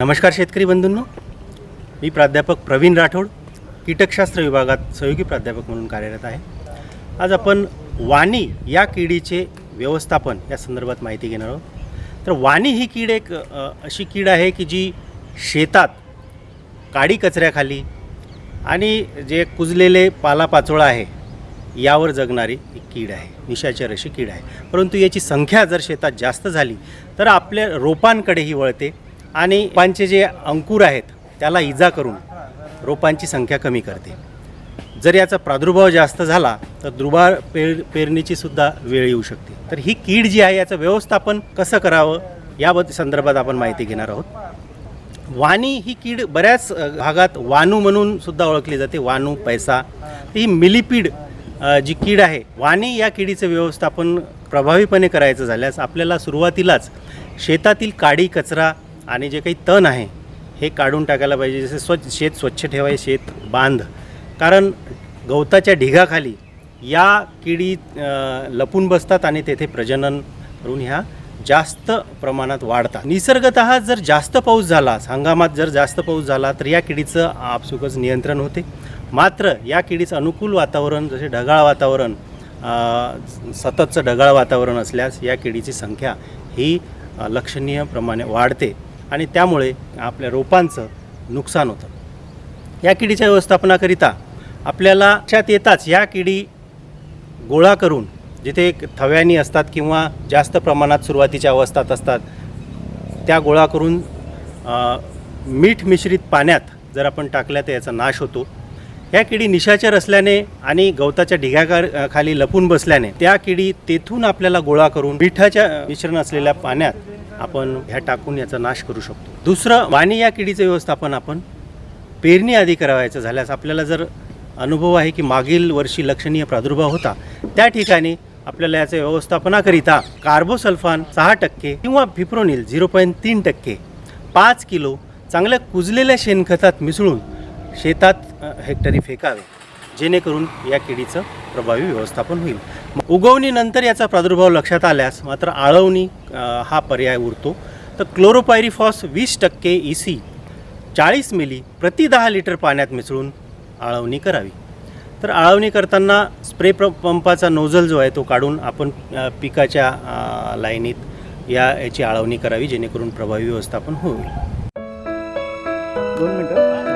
नमस्कार शेतकरी बंधूंनो. मी प्राध्यापक प्रवीण राठोड कीटकशास्त्र विभागात सहयोगी प्राध्यापक म्हणून कार्यरत आहे. आज आपण वाणी या किडीचे व्यवस्थापन या संदर्भात माहिती घेणार आहोत. तर वाणी ही कीड एक अशी कीड आहे की जी शेतात काडी कचऱ्याखाली आणि जे कुजलेले पालापाचोळा आहे यावर जगणारी एक कीड आहे निशाचर अशी कीड आहे. परंतु याची संख्या जर शेतात जास्त झाली तर आपल्या रोपांकडे ही वळते. आणि रोपांचे जे अंकुर आहेत त्याला इजा करून रोपांची संख्या कमी करते. जर याचा प्रादुर्भाव जास्त झाला तर दुबार पेर पेरणीची सुद्धा वेळ येऊ शकते. तर ही कीड जी आहे याचं व्यवस्थापन कसं करावं याबद्दल संदर्भात आपण माहिती घेणार आहोत. वाणी ही कीड बऱ्याच भागात वानू म्हणून सुद्धा ओळखली जाते. वानू पैसा ही मिलिपीड जी कीड आहे वाणी या किडीचं व्यवस्थापन प्रभावीपणे करायचं झाल्यास आपल्याला सुरुवातीलाच शेतातील काडी कचरा आणि जे काही तण आहे हे काढून टाकायला पाहिजे. जसे स्वच्छ शेत स्वच्छ ठेवाय शेत बांध. कारण गवताच्या ढिगाखाली या किडी लपून बसतात आणि तेथे प्रजनन करून ह्या जास्त प्रमाणात वाढतात. निसर्गत जर जास्त पाऊस झाला हंगामात जर जास्त पाऊस झाला तर या किडीचं आपसुकच नियंत्रण होते. मात्र या किडीचं अनुकूल वातावरण जसे ढगाळ वातावरण सततचं ढगाळ वातावरण असल्यास या किडीची संख्या ही लक्षणीय प्रमाणे वाढते. आणि त्यामुळे आपल्या रोपांचं नुकसान होतं. या किडीच्या व्यवस्थापनाकरिता आपल्याला लक्षात येताच या किडी गोळा करून जिथे थव्यानी असतात किंवा जास्त प्रमाणात सुरुवातीच्या अवस्थात असतात त्या गोळा करून मीठ मिश्रित पाण्यात जर आपण टाकल्या तर याचा नाश होतो. ह्या किडी निशाचर असल्याने आणि गवताच्या ढिगाकार खाली लपून बसल्याने त्या किडी तेथून आपल्याला गोळा करून मिठाच्या मिश्रण असलेल्या पाण्यात आपण ह्या टाकून याचा नाश करू शकतो. दुसरं वाणी या किडीचं व्यवस्थापन आपण पेरणी आधी करावायचं झाल्यास आपल्याला जर अनुभव आहे की मागील वर्षी लक्षणीय प्रादुर्भाव होता त्या ठिकाणी आपल्याला याचं व्यवस्थापनाकरिता कार्बोसल्फान सहा टक्के किंवा फिप्रोनिल झिरो पॉईंट तीन टक्के पाच किलो चांगल्या कुजलेल्या शेणखतात मिसळून शेतात हेक्टरी फेकावे जेणेकरून या किडीचं प्रभावी व्यवस्थापन होईल. उगवणीनंतर याचा प्रादुर्भाव लक्षात आल्यास मात्र आळवणी हा पर्याय उरतो. तर क्लोरोपायरिफॉस वीस टक्के ई सी चाळीस मिली प्रति दहा लिटर पाण्यात मिसळून आळवणी करावी. तर आळवणी करताना स्प्रे प्र पंपाचा नोझल जो आहे तो काढून आपण पिकाच्या लाईनीत या याची आळवणी करावी जेणेकरून प्रभावी व्यवस्थापन होईल. दोन मिनटं.